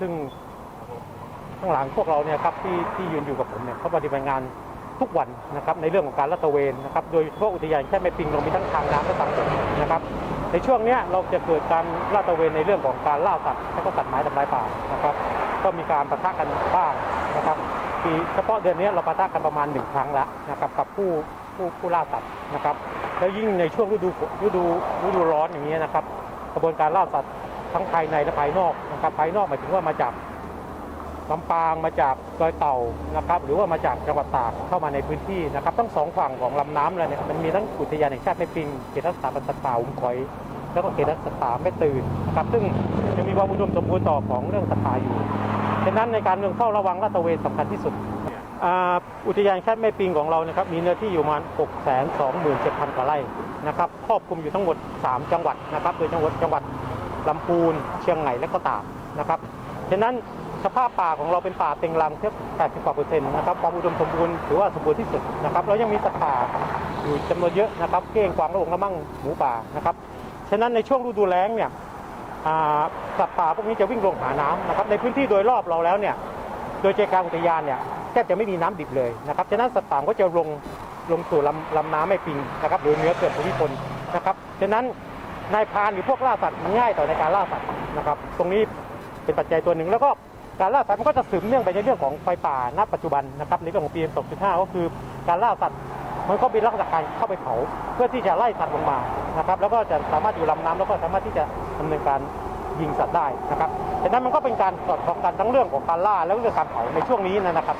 ซึ่งข้างหลังพวกเราเนี่ยครับที่ที่ยืนอยู่กับผมเนี่ยเขาปฏิบัติงานทุกวันนะครับในเรื่องของการลาดตระเวนนะครับโดยเฉพาะอุทยานแค่แม่ปิงเรามีทั้งทางน้ำและทางบกนะครับในช่วงเนี้ยเราจะเกิดการลาดตระเวนในเรื่องของการล่าสัตว์และก็ตัดไม้ทำลายป่านะครับ ก็มีการประทะกันบ้างนะครับปีเฉพาะเดือนนี้เราประทะกันประมาณหนึ่งครั้งแล้วนะครับกับผู้ผู้ผู้ล่าสัตว์นะครับ แล้วยิ่งในช่วงฤดูฝนฤดูฤดูร้อนอย่างนี้นะครับ กระบวนการล่าสัตว์ ทั้งภายในและภายนอกนะครับภายนอกหมายถึงว่ามาจากลำปางมาจากดอยเต่านะครับ หรือว่ามาจากจังหวัดตากเข้ามาในพื้นที่นะครับทั้งสองฝั่งของลำน้ำเลยเนี่ยมันมีทั้งอุทยานแห่งชาติแม่ปิงเขตรักษาพันธุ์สัตว์ป่าอุ้มคอย แล้วก็เขตรักษาป่าแม่ตื่นนะครับ ซึ่งยังมีความอุดมสมบูรณ์ต่อของเรื่องสัตว์ป่าอยู่ฉะนั้นในการเมืองเฝ้าระวังลาดตระเวนสำคัญที่สุดอุทยานแห่งชาติแม่ปิงของเรานะครับมีเนื้อที่อยู่ประมาณ 6 2 7 0 0 0 กว่าไร่นะครับครอบคลุมอยู่ทั้งหมด 3 จังหวัดนะครับโดยจังหวัดจังหวัด ลำพูน เชียงใหม่และก็ตากนะครับฉะนั้นสภาพป่าของเราเป็นป่าเต็งรังเทียบ80กว่าเปอร์เซ็นต์นะครับความอุดมสมบูรณ์ถือว่าสมบูรณ์ที่สุดนะครับแล้วยังมีสัตว์ป่าอยู่จำนวนเยอะนะครับเก้งกวางระวงและมั่งหมูป่านะครับฉะนั้นในช่วงฤดูแล้งเนี่ยสัตว์ป่าพวกนี้จะวิ่งลงหาน้ำนะครับในพื้นที่โดยรอบเราแล้วเนี่ยโดยใจกลางอุทยานเนี่ยแทบจะไม่มีน้ำดิบเลยนะครับฉะนั้นสัตว์ป่าก็จะลงลงสู่ลำลำน้ำแม่ปิงนะครับหรือเนื้อเขื่อนภูมิพลนะครับฉะนั้น นายพานหรือพวกล่าสัตว์มันง่ายต่อในการล่าสัตว์นะครับ ตรงนี้เป็นปัจจัยตัวหนึ่งแล้วก็การล่าสัตว์มันก็จะสืบเนื่องไปในเรื่องของไฟป่าณปัจจุบันนะครับในเรื่องของ PM 2.5 ก็คือการล่าสัตว์มันก็เป็นลักษณะการเข้าไปเผาเพื่อที่จะไล่สัตว์ลงมานะครับ แล้วก็จะสามารถอยู่ลำน้ำแล้วก็สามารถที่จะดำเนินการยิงสัตว์ได้นะครับฉะนั้นมันก็เป็นการสอดคล้องกันทั้งเรื่องของการล่าและเรื่องการเผาในช่วงนี้นะครับ